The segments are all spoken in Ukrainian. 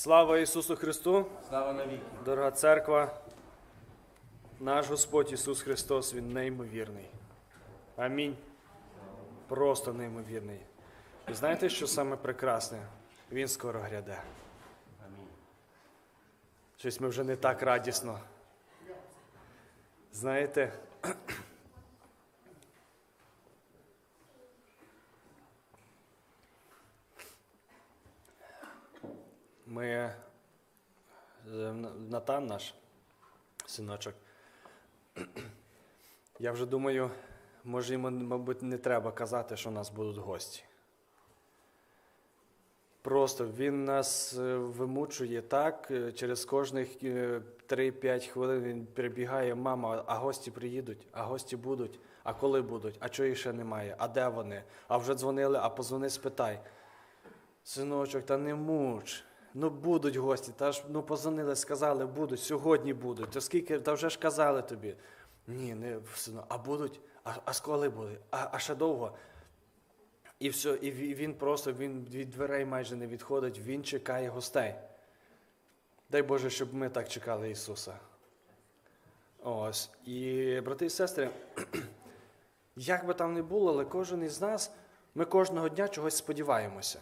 Слава Ісусу Христу! Слава навіки. Дорога церква, наш Господь Ісус Христос, Він неймовірний. Амінь. Просто неймовірний. І знаєте, що саме прекрасне? Він скоро гряде. Амінь. Щось ми вже не так радісно. Знаєте, ми е, Натан наш синочок. Я вже думаю, може йому, мабуть, не треба казати, що у нас будуть гості. Просто він нас е, вимучує так, е, через кожних е, 3-5 хвилин він прибігає, мама, а гості приїдуть, а гості будуть, а коли будуть, а чого ще немає, а де вони? А вже дзвонили, а позвони, спитай. Синочок, та не муч. Ну будуть гості, та ж ну позвонили, сказали, будуть, сьогодні будуть. То скільки, та вже ж казали тобі. Ні, не сину, а будуть, а, а сколи будуть, а, а ще довго. І все, і він просто він від дверей майже не відходить, він чекає гостей. Дай Боже, щоб ми так чекали Ісуса. Ось. І, брати і сестри, як би там не було, але кожен із нас, ми кожного дня чогось сподіваємося.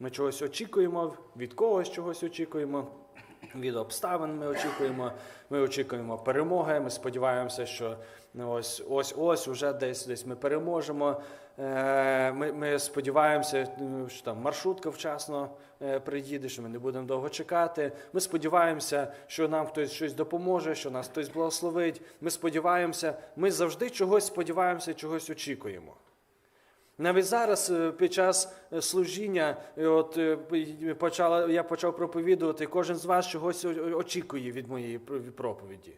Ми чогось очікуємо, від когось чогось очікуємо, від обставин ми очікуємо, ми очікуємо перемоги, ми сподіваємося, що ну, ось ось ось уже десь десь ми переможемо. Е, Ми, ми сподіваємося, ну, що там маршрутка вчасно е, приїде, що ми не будемо довго чекати. Ми сподіваємося, що нам хтось щось допоможе, що нас хтось благословить. Ми сподіваємося, ми завжди чогось сподіваємося, чогось очікуємо. Навіть зараз е, під час е, служіння, е, от почала, я почав проповідувати, кожен з вас чогось очікує від моєї проповіді.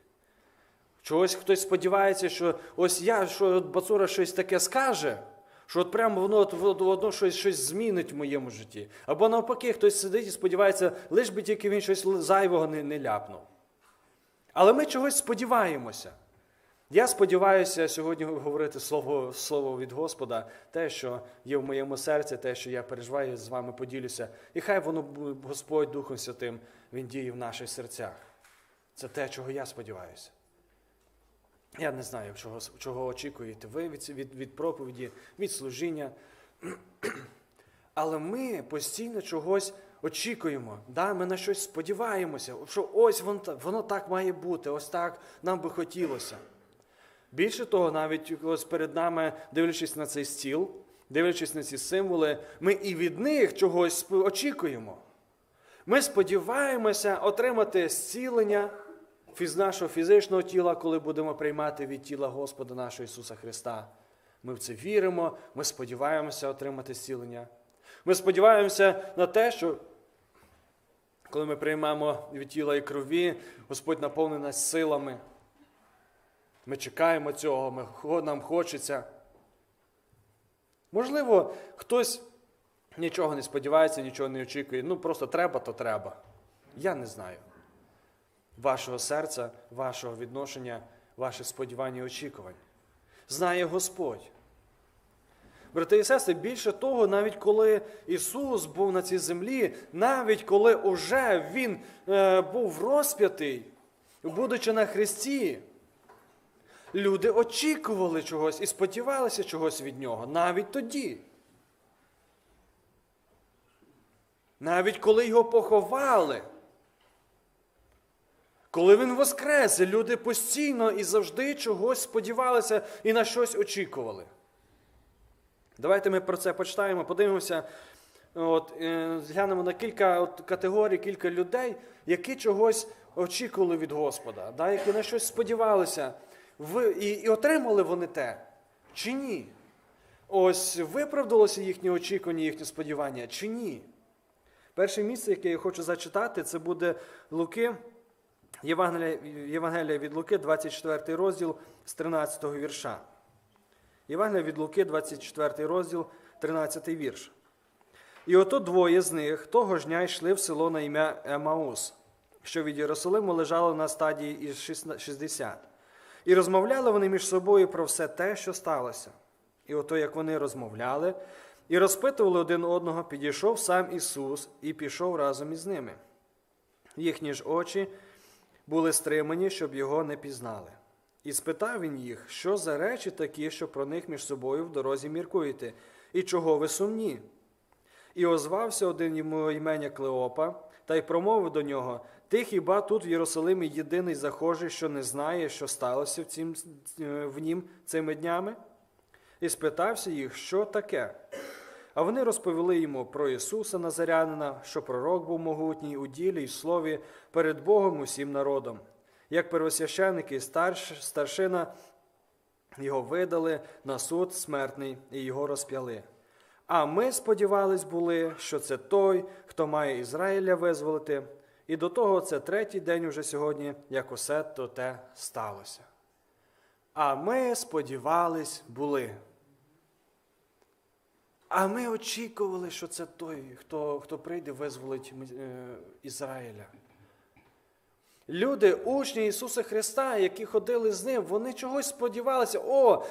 Чогось хтось сподівається, що ось я, що от Бацура щось таке скаже, що от прямо воно от, воно щось, щось змінить в моєму житті. Або навпаки, хтось сидить і сподівається, лиш би тільки він щось зайвого не, не ляпнув. Але ми чогось сподіваємося. Я сподіваюся сьогодні говорити слово, слово від Господа, те, що є в моєму серці, те, що я переживаю, з вами поділюся. І хай воно Господь Духом Святим Він діє в наших серцях. Це те, чого я сподіваюся. Я не знаю, чого, чого очікуєте ви від, від, від проповіді, від служіння. Але ми постійно чогось очікуємо, да? ми на щось сподіваємося, що ось воно, воно так має бути, ось так нам би хотілося. Більше того, навіть ось перед нами, дивлячись на цей стіл, дивлячись на ці символи, ми і від них чогось очікуємо. Ми сподіваємося отримати зцілення фіз нашого фізичного тіла, коли будемо приймати від тіла Господа нашого Ісуса Христа. Ми в це віримо, ми сподіваємося отримати зцілення. Ми сподіваємося на те, що коли ми приймемо від тіла і крові, Господь наповнить нас силами. Ми чекаємо цього, ми, нам хочеться. Можливо, хтось нічого не сподівається, нічого не очікує. Ну, просто треба, то треба. Я не знаю. Вашого серця, вашого відношення, ваших сподівань і очікувань. Знає Господь. Брати і сестри, більше того, навіть коли Ісус був на цій землі, навіть коли уже Він е, був розп'ятий, будучи на Христі, люди очікували чогось і сподівалися чогось від Нього навіть тоді. Навіть коли його поховали, коли він воскрес, люди постійно і завжди чогось сподівалися і на щось очікували. Давайте ми про це почитаємо, подивимося, от, е, зглянемо на кілька от, категорій, кілька людей, які чогось очікували від Господа, да, які на щось сподівалися. Ви, і, і отримали вони те, чи ні? Ось виправдалося їхнє очікування, їхнє сподівання, чи ні? Перше місце, яке я хочу зачитати, це буде Луки, Євангелія, Євангелія від Луки, 24 розділ з 13 вірша. Євангелія від Луки, 24 розділ, 13 вірш. І ото двоє з них того ж дня йшли в село на ім'я Емаус, що від Єрусалиму лежало на стадії із 60. І розмовляли вони між собою про все те, що сталося. І ото, як вони розмовляли, І розпитували один одного, підійшов сам Ісус і пішов разом із ними. Їхні ж очі були стримані, щоб його не пізнали. І спитав він їх, що за речі такі, що про них між собою в дорозі міркуєте, і чого ви сумні? І озвався один йому імення Клеопа, та й промовив до нього: Ти хіба тут в Єрусалимі єдиний захожий, що не знає, що сталося в, цім, е, в нім цими днями? І спитався їх, що таке. А вони розповіли йому про Ісуса Назарянина, що пророк був могутній у ділі й слові перед Богом усім народом. Як первосвященники і старш, старшина його видали на суд смертний і його розп'яли. А ми сподівались були, що це той, хто має Ізраїля визволити, і до того це третій день уже сьогодні, як усе то те сталося. А ми сподівались були. А ми очікували, що це той, хто, хто прийде, визволить е, Ізраїля. Люди, учні Ісуса Христа, які ходили з ним, вони чогось сподівалися. О,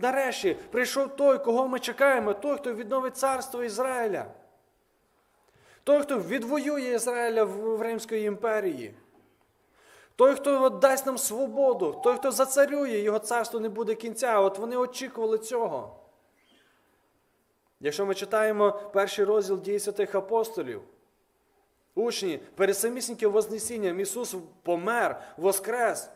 нарешті прийшов той, кого ми чекаємо, той, хто відновить царство Ізраїля. Той, хто відвоює Ізраїля в, Римської імперії. Той, хто дасть нам свободу, той, хто зацарює, його царство не буде кінця. От вони очікували цього. Якщо ми читаємо перший розділ дій святих апостолів, учні перед самісіньким Вознесінням Ісус помер, воскрес.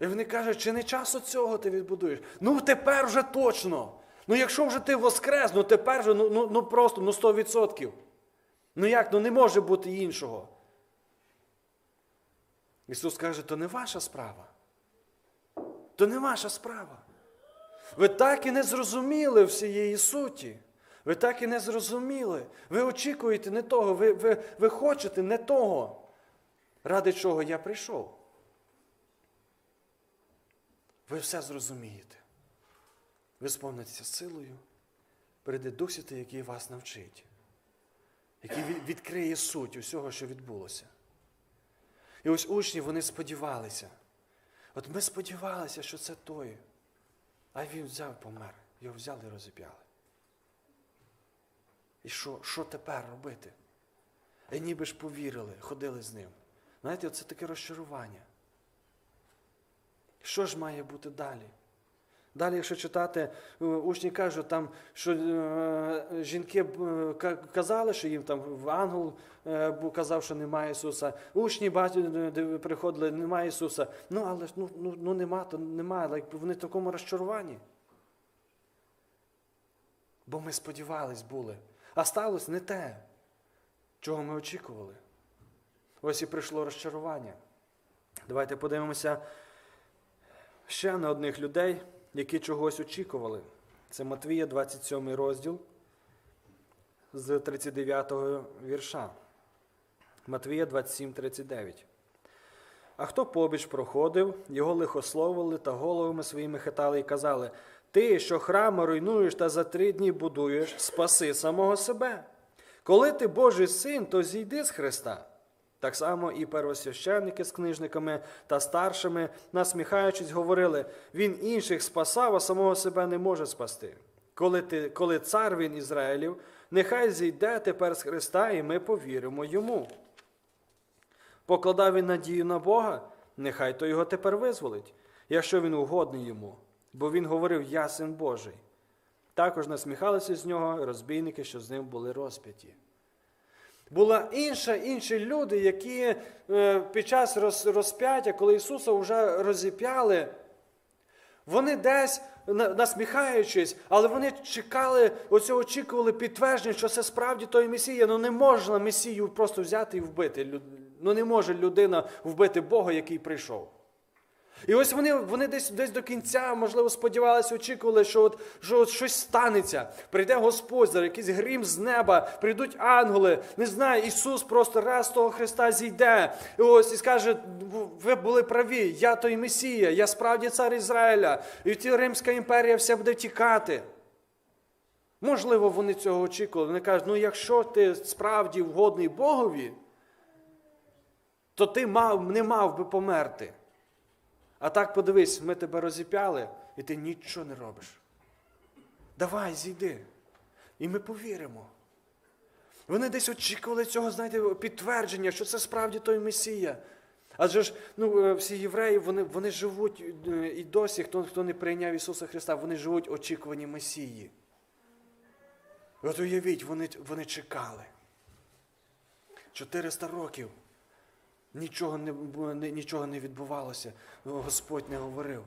І вони кажуть, чи не часу цього ти відбудуєш? Ну тепер вже точно. Ну якщо вже ти воскрес, ну тепер вже ну, ну, ну просто ну 100%. Ну як? Ну не може бути іншого. Ісус каже, то не ваша справа. То не ваша справа. Ви так і не зрозуміли всієї суті. Ви так і не зрозуміли. Ви очікуєте не того, ви, ви, ви хочете не того, ради чого я прийшов. Ви все зрозумієте. Ви сповнитеся силою, прийде Дух Святий, який вас навчить, який відкриє суть усього, що відбулося. І ось учні вони сподівалися. От ми сподівалися, що це той. А він взяв помер. Його взяли і розіп'яли. І що, що тепер робити? І ніби ж повірили, ходили з ним. Знаєте, це таке розчарування. Що ж має бути далі? Далі, якщо читати, е, учні кажуть, там, що е, жінки е, ка- казали, що їм там ангел казав, що немає Ісуса. Учні приходили, немає Ісуса. Ну, але ну, ну, ну нема, то немає, вони в такому розчаруванні. Бо ми сподівались були. А сталося не те, чого ми очікували. Ось і прийшло розчарування. Давайте подивимося ще на одних людей, які чогось очікували. Це Матвія, 27 розділ з 39 вірша. Матвія 27, 39. А хто побіч проходив, його лихословили та головами своїми хитали і казали: Ти, що храми руйнуєш та за три дні будуєш, спаси самого себе. Коли ти Божий син, то зійди з Христа. Так само і первосвященники з книжниками та старшими, насміхаючись, говорили: Він інших спасав, а самого себе не може спасти. Коли, ти, коли цар він Ізраїлів, нехай зійде тепер з Христа, і ми повіримо йому. Покладав він надію на Бога, нехай то його тепер визволить, якщо він угодний йому, бо він говорив Я син Божий. Також насміхалися з нього розбійники, що з ним були розп'яті. Була інша, інші люди, які е, під час розп'яття, коли Ісуса вже розіп'яли, вони десь насміхаючись, але вони чекали, оцього очікували підтвердження, що це справді той Месія. Ну не можна Месію просто взяти і вбити. Ну не може людина вбити Бога, який прийшов. І ось вони, вони десь, десь до кінця, можливо, сподівалися, очікували, що от, що от щось станеться. Прийде Господь, зараз якийсь грім з неба, прийдуть ангели. Не знаю, Ісус просто раз того Христа зійде. І ось і скаже: ви були праві, я той Месія, я справді цар Ізраїля, і ті Римська імперія вся буде тікати. Можливо, вони цього очікували. Вони кажуть, ну якщо ти справді вгодний Богові, то ти мав, не мав би померти. А так подивись, ми тебе розіп'яли, і ти нічого не робиш. Давай, зійди. І ми повіримо. Вони десь очікували цього, знаєте, підтвердження, що це справді той Месія. Адже ж ну, е, всі євреї, вони, вони живуть е, і досі, хто, хто не прийняв Ісуса Христа, вони живуть очікувані Месії. От уявіть, вони, вони чекали. 400 років нічого не, нічого не відбувалося, Господь не говорив.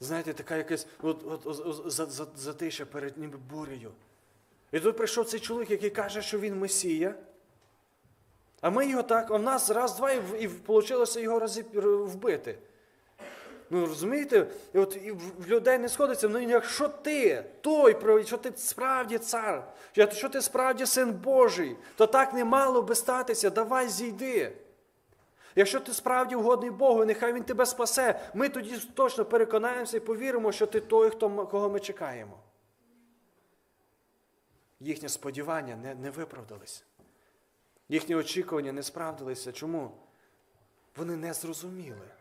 Знаєте, така якась от, от, от, от, за- за- затиша перед ніби бурею. І тут прийшов цей чоловік, який каже, що він Месія. А ми його так, в нас раз, два, і, і вийшло його разі вбити. Ну, розумієте, і от і в людей не сходиться, ну якщо ти той, що ти справді цар, якщо ти справді син Божий, то так не мало би статися, давай зійди. Якщо ти справді угодний Богу, нехай Він тебе спасе, ми тоді точно переконаємося і повіримо, що ти той, хто, кого ми чекаємо. Їхнє сподівання не, не виправдались. Їхні очікування не справдилися. Чому? Вони не зрозуміли.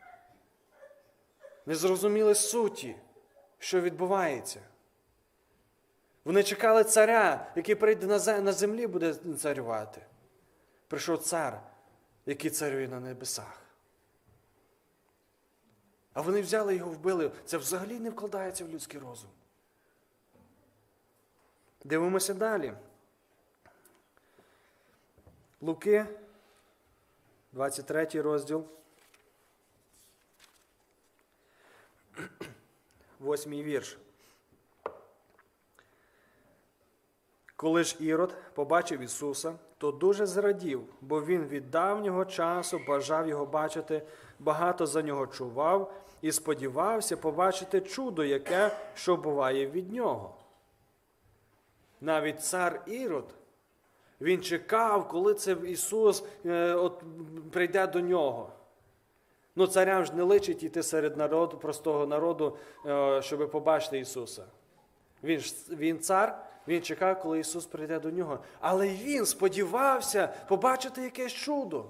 Не зрозуміли суті, що відбувається. Вони чекали царя, який прийде на землі, буде царювати. Прийшов цар, який царює на небесах. А вони взяли його, вбили. Це взагалі не вкладається в людський розум. Дивимося далі. Луки, 23 розділ. Восьмий вірш. Коли ж Ірод побачив Ісуса, то дуже зрадів, бо він від давнього часу бажав його бачити, багато за нього чував і сподівався побачити чудо, яке що буває від нього. Навіть цар Ірод, він чекав, коли це Ісус е, от, прийде до нього. Ну, царям ж не личить іти серед народу, простого народу, е, щоб побачити Ісуса. Він, він цар, він чекав, коли Ісус прийде до нього. Але він сподівався побачити якесь чудо.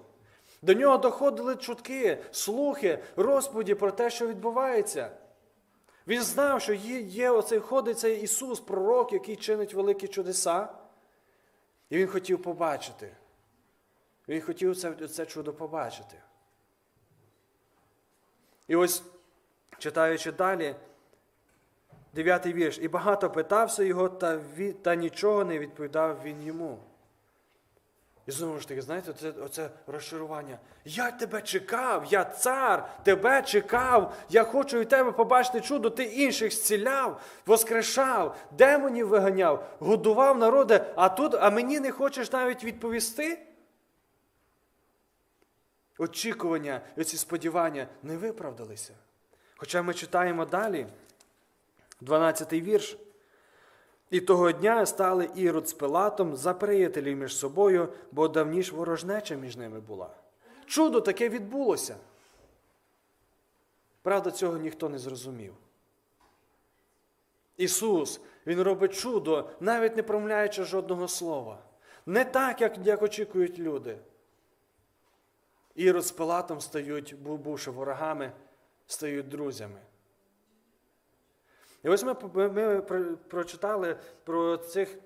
До нього доходили чутки, слухи, розповіді про те, що відбувається. Він знав, що є, є оцей ходить цей Ісус, пророк, який чинить великі чудеса. І він хотів побачити. Він хотів це, це чудо побачити. І ось, читаючи далі, дев'ятий вірш. І багато питався його, та, та нічого не відповідав він йому. І знову ж таки, знаєте, це, оце розчарування. Я тебе чекав, я цар, тебе чекав, я хочу від тебе побачити чудо, ти інших зціляв, воскрешав, демонів виганяв, годував народи, а тут, а мені не хочеш навіть відповісти? Очікування, ці сподівання не виправдалися. Хоча ми читаємо далі, 12-й вірш. І того дня стали Ірод з Пилатом за приятелі між собою, бо давніш ворожнеча між ними була. Чудо таке відбулося. Правда, цього ніхто не зрозумів. Ісус, Він робить чудо, навіть не промовляючи жодного слова. Не так, як, як очікують люди. Ірод з Пилатом стають, бу- бувши ворогами, стають друзями. І ось ми, ми, прочитали про цих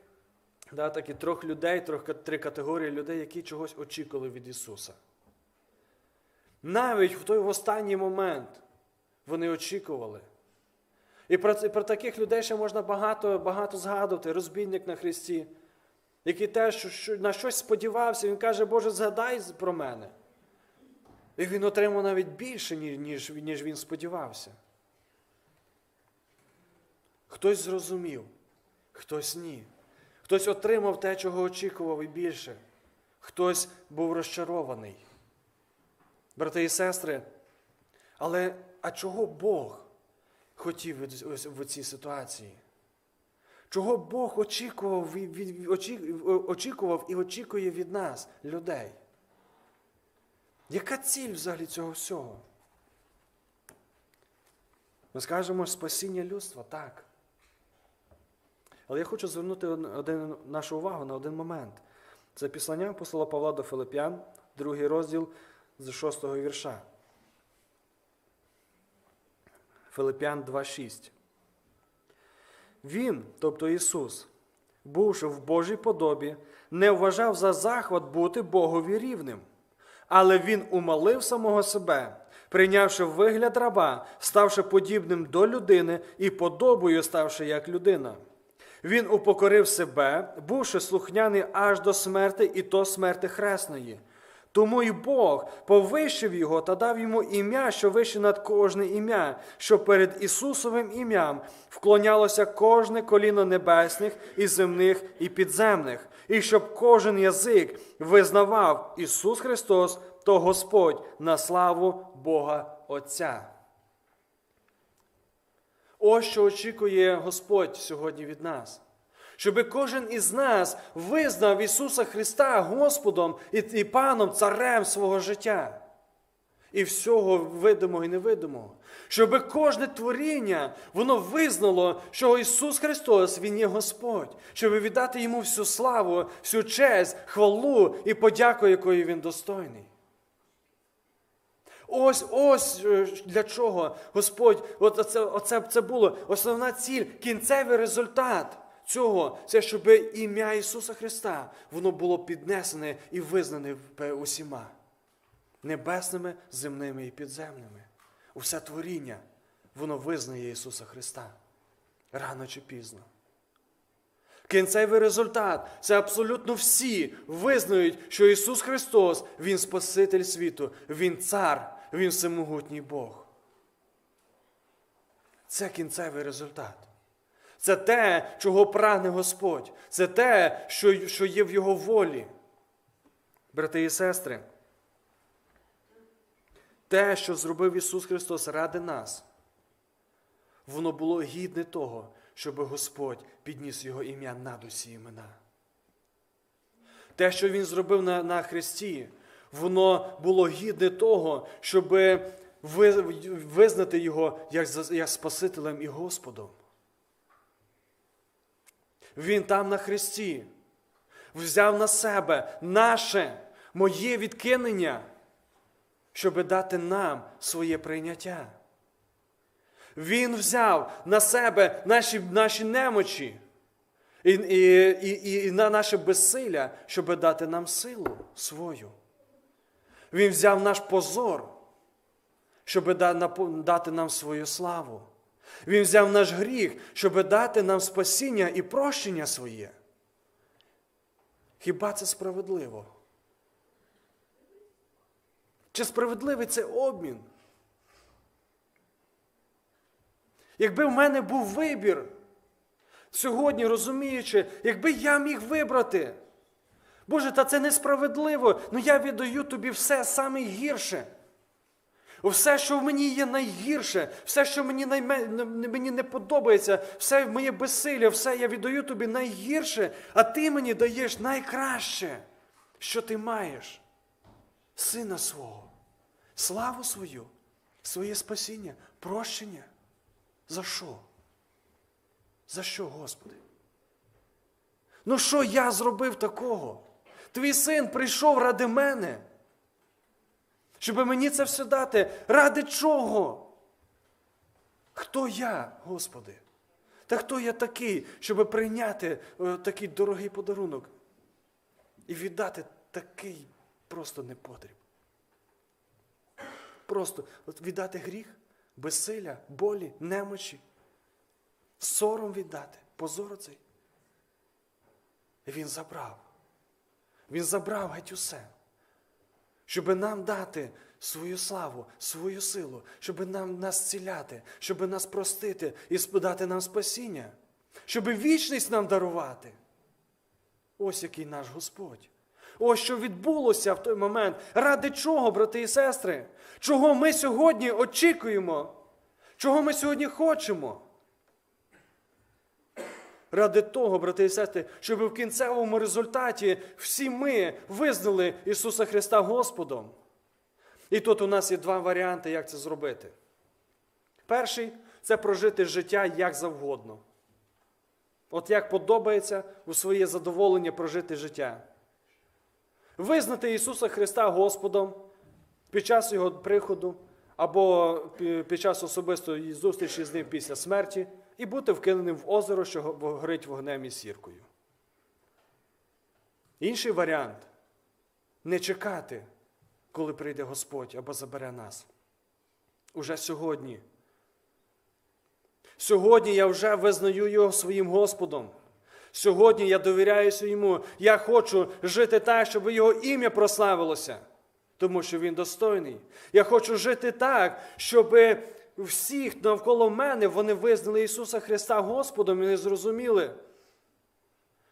да, такі, трьох людей, трьох, три категорії людей, які чогось очікували від Ісуса. Навіть в той останній момент вони очікували. І про, про таких людей ще можна багато, багато згадувати. Розбійник на Христі, який теж на щось сподівався, він каже, Боже, згадай про мене. І він отримав навіть більше, ніж, ніж він сподівався. Хтось зрозумів, хтось ні. Хтось отримав те, чого очікував і більше. Хтось був розчарований. Брати і сестри, але а чого Бог хотів в цій ситуації? Чого Бог очікував, очікував і очікує від нас, людей? Яка ціль взагалі цього всього? Ми скажемо спасіння людства, так. Але я хочу звернути один- нашу увагу на один момент. Це післання апостола Павла до Филип'ян, другий розділ з 6 вірша. Филип'ян 2.6. Він, тобто Ісус, бувши в Божій подобі, не вважав за захват бути Богові рівним, але Він умалив самого себе, прийнявши вигляд раба, ставши подібним до людини і подобою ставши як людина. Він упокорив себе, бувши слухняний аж до смерти, і то смерти хресної. Тому й Бог повищив його та дав йому ім'я, що вище над кожне ім'я, що перед Ісусовим ім'ям вклонялося кожне коліно небесних і земних і підземних, і щоб кожен язик визнавав Ісус Христос, то Господь на славу Бога Отця. Ось що очікує Господь сьогодні від нас. Щоб кожен із нас визнав Ісуса Христа Господом і, Паном, Царем свого життя. І всього видимого і невидимого. Щоб кожне творіння, воно визнало, що Ісус Христос, Він є Господь, щоб віддати Йому всю славу, всю честь, хвалу і подяку, якої Він достойний. Ось ось е, для чого Господь, от оце, оце це було основна ціль, кінцевий результат цього, це щоб ім'я Ісуса Христа воно було піднесене і визнане усіма небесними, земними і підземними. Усе творіння, воно визнає Ісуса Христа рано чи пізно. Кінцевий результат це абсолютно всі визнають, що Ісус Христос, Він Спаситель світу, Він цар, Він всемогутній Бог. Це кінцевий результат. Це те, чого прагне Господь. Це те, що, є в Його волі. Брати і сестри, те, що зробив Ісус Христос ради нас, воно було гідне того, щоб Господь підніс Його ім'я над усі імена. Те, що Він зробив на, на Христі, воно було гідне того, щоб ви, визнати Його як, як Спасителем і Господом. Він там на Христі взяв на себе наше, моє відкинення, щоб дати нам своє прийняття. Він взяв на себе наші наші немочі і, і, і, і на наше безсилля, щоб дати нам силу свою. Він взяв наш позор, щоб дати нам свою славу. Він взяв наш гріх, щоб дати нам спасіння і прощення своє. Хіба це справедливо? Чи справедливий це обмін? Якби в мене був вибір сьогодні, розуміючи, якби я міг вибрати, Боже, та це несправедливо, ну я віддаю тобі все саме гірше. Все, що в мені є найгірше, все, що мені найме... мені не подобається, все моє безсилля, все я віддаю тобі найгірше, а ти мені даєш найкраще, що ти маєш. Сина свого, славу свою, своє спасіння, прощення. За що? За що, Господи? Ну, що я зробив такого? Твій син прийшов ради мене щоб мені це все дати. Ради чого? Хто я, Господи? Та хто я такий, щоб прийняти такий дорогий подарунок і віддати такий просто непотріб? Просто от віддати гріх, безсилля, болі, немочі, сором віддати, позор цей. Він забрав. Він забрав геть усе щоб нам дати свою славу, свою силу, щоб нам нас ціляти, щоб нас простити і дати нам спасіння, щоб вічність нам дарувати. Ось який наш Господь. Ось що відбулося в той момент. Ради чого, брати і сестри? Чого ми сьогодні очікуємо? Чого ми сьогодні хочемо? Ради того, брати і сестри, щоб в кінцевому результаті всі ми визнали Ісуса Христа Господом. І тут у нас є два варіанти, як це зробити. Перший це прожити життя як завгодно. От як подобається у своє задоволення прожити життя. Визнати Ісуса Христа Господом під час Його приходу, або під час особистої зустрічі з Ним після смерті і бути вкиненим в озеро, що горить вогнем і сіркою. Інший варіант не чекати, коли прийде Господь або забере нас. Уже сьогодні. Сьогодні я вже визнаю Його своїм Господом. Сьогодні я довіряюся йому. Я хочу жити так, щоб його ім'я прославилося, тому що він достойний. Я хочу жити так, щоб всіх навколо мене вони визнали Ісуса Христа Господом і не зрозуміли,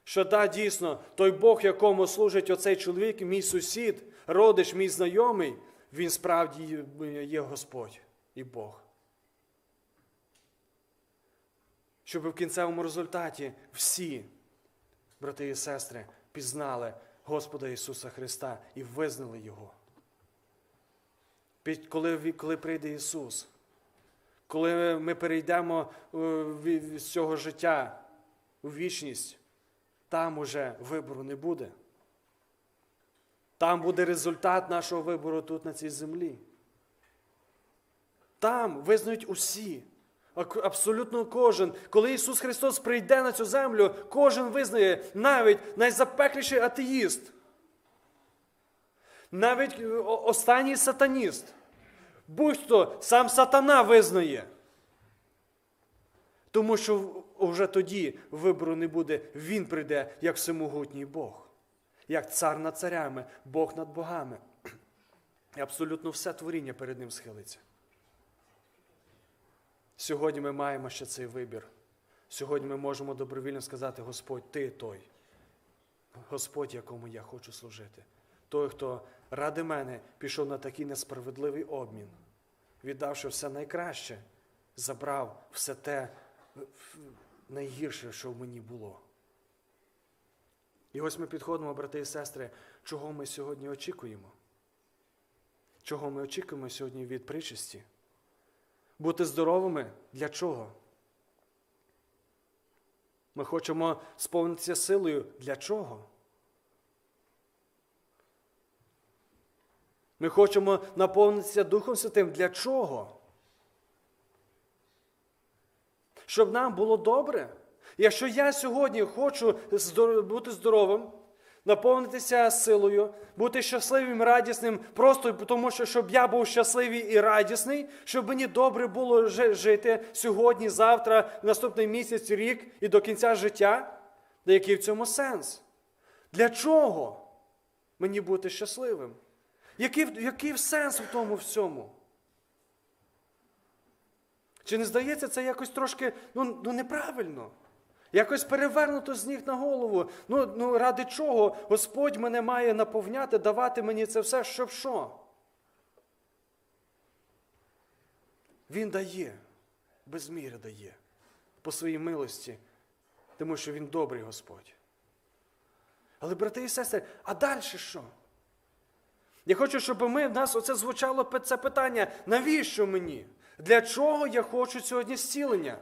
що так, дійсно, той Бог, якому служить оцей чоловік, мій сусід, родич, мій знайомий, він справді є Господь і Бог. Щоб в кінцевому результаті всі, брати і сестри, пізнали Господа Ісуса Христа і визнали Його. Коли, коли прийде Ісус, коли ми перейдемо е, з цього життя у вічність, там уже вибору не буде. Там буде результат нашого вибору тут, на цій землі. Там визнають усі. Абсолютно кожен. Коли Ісус Христос прийде на цю землю, кожен визнає, навіть найзапекліший атеїст, навіть е, останній сатаніст, будь-хто сам сатана визнає. Тому що вже тоді вибору не буде, Він прийде як всемогутній Бог, як цар над царями, Бог над богами. І абсолютно все творіння перед Ним схилиться. Сьогодні ми маємо ще цей вибір. Сьогодні ми можемо добровільно сказати, Господь, Ти той. Господь, якому я хочу служити. Той, хто ради мене пішов на такий несправедливий обмін, віддавши все найкраще, забрав все те найгірше, що в мені було. І ось ми підходимо, брати і сестри, чого ми сьогодні очікуємо? Чого ми очікуємо сьогодні від причисті? Бути здоровими для чого? Ми хочемо сповнитися силою для чого? Ми хочемо наповнитися Духом Святим для чого? Щоб нам було добре. Якщо я сьогодні хочу бути здоровим, наповнитися силою, бути щасливим, радісним, просто тому, що щоб я був щасливий і радісний, щоб мені добре було жити сьогодні, завтра, наступний місяць, рік і до кінця життя, то який в цьому сенс? Для чого мені бути щасливим? Який, який сенс в тому всьому? Чи не здається це якось трошки ну, ну, неправильно? Якось перевернуто з ніг на голову. Ну, ну ради чого Господь мене має наповняти, давати мені це все, щоб що? Він дає, без міри дає, по своїй милості, тому що Він добрий Господь. Але, брати і сестри, а далі що? Я хочу, щоб ми в нас оце звучало це питання: навіщо мені? Для чого я хочу сьогодні зцілення?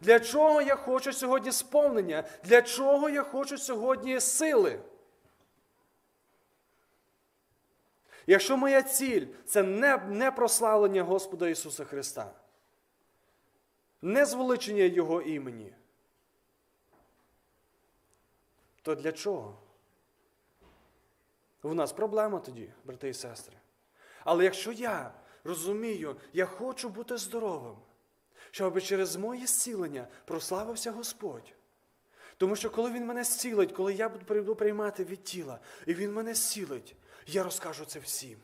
Для чого я хочу сьогодні сповнення? Для чого я хочу сьогодні сили? Якщо моя ціль це не, не прославлення Господа Ісуса Христа, не звеличення Його імені, то для чого? У нас проблема тоді, брати і сестри. Але якщо я розумію, я хочу бути здоровим, щоб через моє зцілення прославився Господь. Тому що коли Він мене зцілить, коли я буду приймати від тіла, і Він мене зцілить, я розкажу це всім.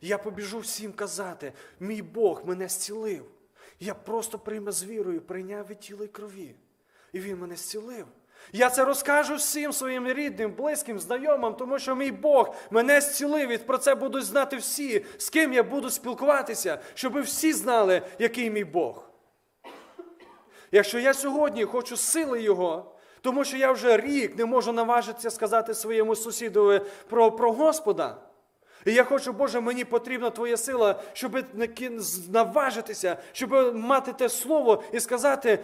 Я побіжу всім казати, мій Бог мене зцілив. Я просто прийме з вірою, прийняв від тіла і крові. І Він мене зцілив. Я це розкажу всім своїм рідним, близьким, знайомим, тому що мій Бог мене зцілив, і про це будуть знати всі, з ким я буду спілкуватися, щоб всі знали, який мій Бог. Якщо я сьогодні хочу сили Його, тому що я вже рік не можу наважитися сказати своєму сусідові про, про Господа. І я хочу, Боже, мені потрібна Твоя сила, щоб наважитися, щоб мати те слово і сказати,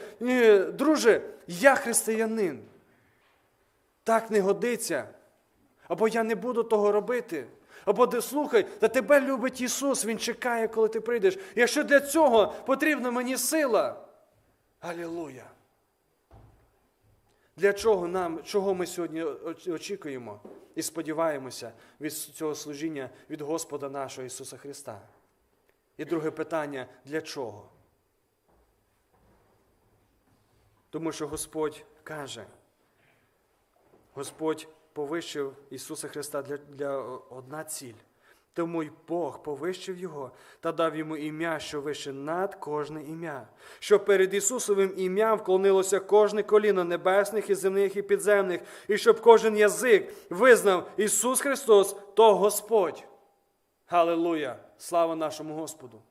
друже, я християнин. Так не годиться. Або я не буду того робити. Або слухай, та тебе любить Ісус, Він чекає, коли ти прийдеш. Якщо для цього потрібна мені сила, Алілуя! Для чого нам, чого ми сьогодні очікуємо і сподіваємося від цього служіння від Господа нашого Ісуса Христа? І друге питання для чого? Тому що Господь каже, Господь повищив Ісуса Христа для, для одна ціль. Тому й Бог повищив Його та дав йому ім'я, що вище над кожне ім'я, щоб перед Ісусовим ім'ям вклонилося кожне коліно небесних і земних і підземних, і щоб кожен язик визнав Ісус Христос, то Господь. Халилуя! Слава нашому Господу!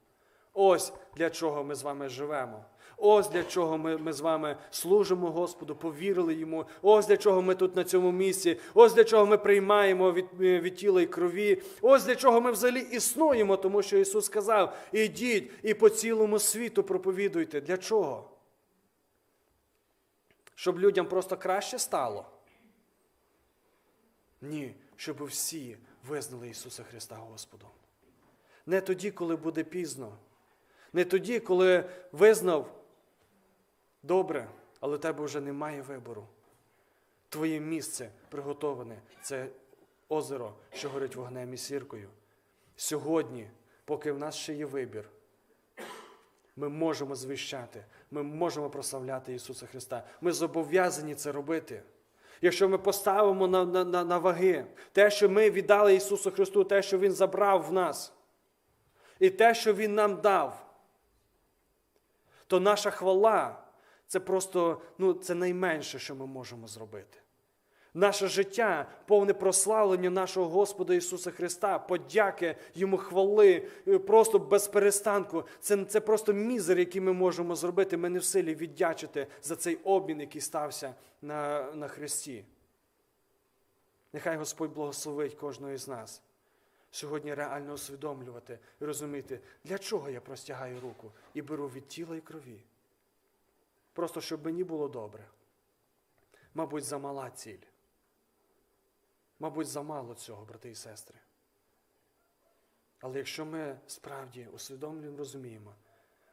Ось для чого ми з вами живемо. Ось для чого ми, ми з вами служимо Господу, повірили йому. Ось для чого ми тут на цьому місці. Ось для чого ми приймаємо від, е, від тіла і крові. Ось для чого ми взагалі існуємо, тому що Ісус сказав: ідіть і по цілому світу проповідуйте. Для чого? Щоб людям просто краще стало? Ні, щоб всі визнали Ісуса Христа Господом. Не тоді, коли буде пізно. Не тоді, коли визнав добре, але в тебе вже немає вибору. Твоє місце приготоване це озеро, що горить вогнем і сіркою. Сьогодні, поки в нас ще є вибір, ми можемо звіщати, ми можемо прославляти Ісуса Христа. Ми зобов'язані це робити. Якщо ми поставимо на, на, на ваги те, що ми віддали Ісусу Христу, те, що Він забрав в нас, і те, що Він нам дав, то наша хвала це просто ну, це найменше, що ми можемо зробити. Наше життя повне прославлення нашого Господа Ісуса Христа, подяки Йому хвали, е, просто без перестанку. Це, це просто мізер, який ми можемо зробити. Ми не в силі віддячити за цей обмін, який стався на, на Христі. Нехай Господь благословить кожного із нас. Сьогодні реально усвідомлювати і розуміти, для чого я простягаю руку і беру від тіла і крові. Просто щоб мені було добре. Мабуть, замала ціль. Мабуть, замало цього, брати і сестри. Але якщо ми справді усвідомлюємо, розуміємо,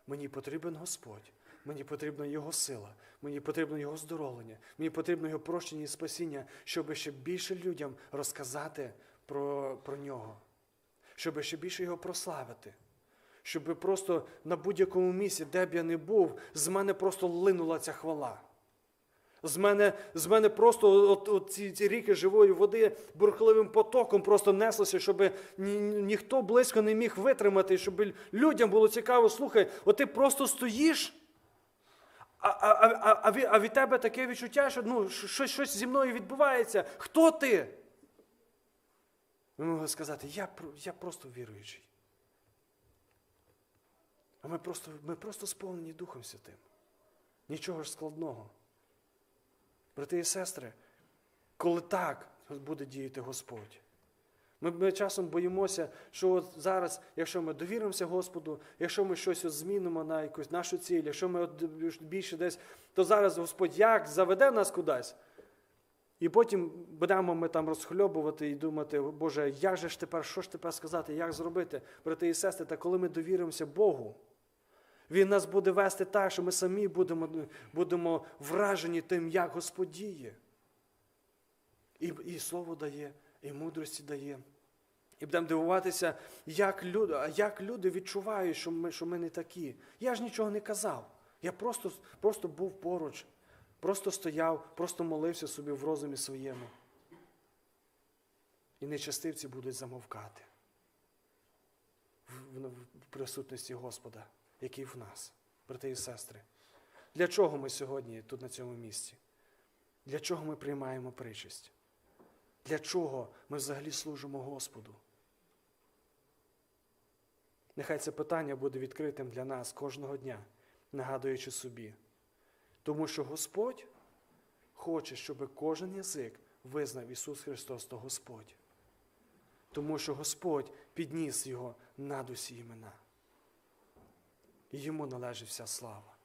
мені потрібен Господь, мені потрібна Його сила, мені потрібно Його здоровлення, мені потрібно Його прощення і спасіння, щоб ще більше людям розказати про, про нього, щоб ще більше його прославити. Щоб просто на будь-якому місці, де б я не був, з мене просто линула ця хвала. З мене, з мене просто от, от ці, ці ріки живої води бурхливим потоком просто неслося, щоб ні, ніхто близько не міг витримати, щоб людям було цікаво, слухай, от ти просто стоїш, а, а, а, а, від, а від тебе таке відчуття, що ну, щось, щось зі мною відбувається. Хто ти? Ми могли сказати, я, я просто віруючий. А ми просто, ми просто сповнені Духом Святим. Нічого ж складного. Брати і сестри, коли так буде діяти Господь. Ми, ми часом боїмося, що от зараз, якщо ми довіримося Господу, якщо ми щось от змінимо на якусь нашу ціль, якщо ми от більше десь, то зараз Господь як заведе нас кудись. І потім будемо ми там розхльобувати і думати, Боже, як же ж тепер, що ж тепер сказати, як зробити, брати і сестри, та коли ми довіримося Богу, Він нас буде вести так, що ми самі будемо, будемо вражені тим, як Господь діє. І, і слово дає, і мудрості дає. І будемо дивуватися, як люди, як люди відчувають, що ми, що ми не такі. Я ж нічого не казав. Я просто, просто був поруч, просто стояв, просто молився собі в розумі своєму. І нечастивці будуть замовкати в, в, в присутності Господа, який в нас, брати і сестри. Для чого ми сьогодні тут на цьому місці? Для чого ми приймаємо причасть? Для чого ми взагалі служимо Господу? Нехай це питання буде відкритим для нас кожного дня, нагадуючи собі. Тому що Господь хоче, щоб кожен язик визнав Ісус Христос то Господь. Тому що Господь підніс Його над усі імена. І йому належить вся слава,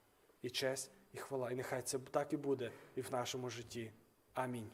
і честь, і хвала. І нехай це так і буде і в нашому житті. Амінь.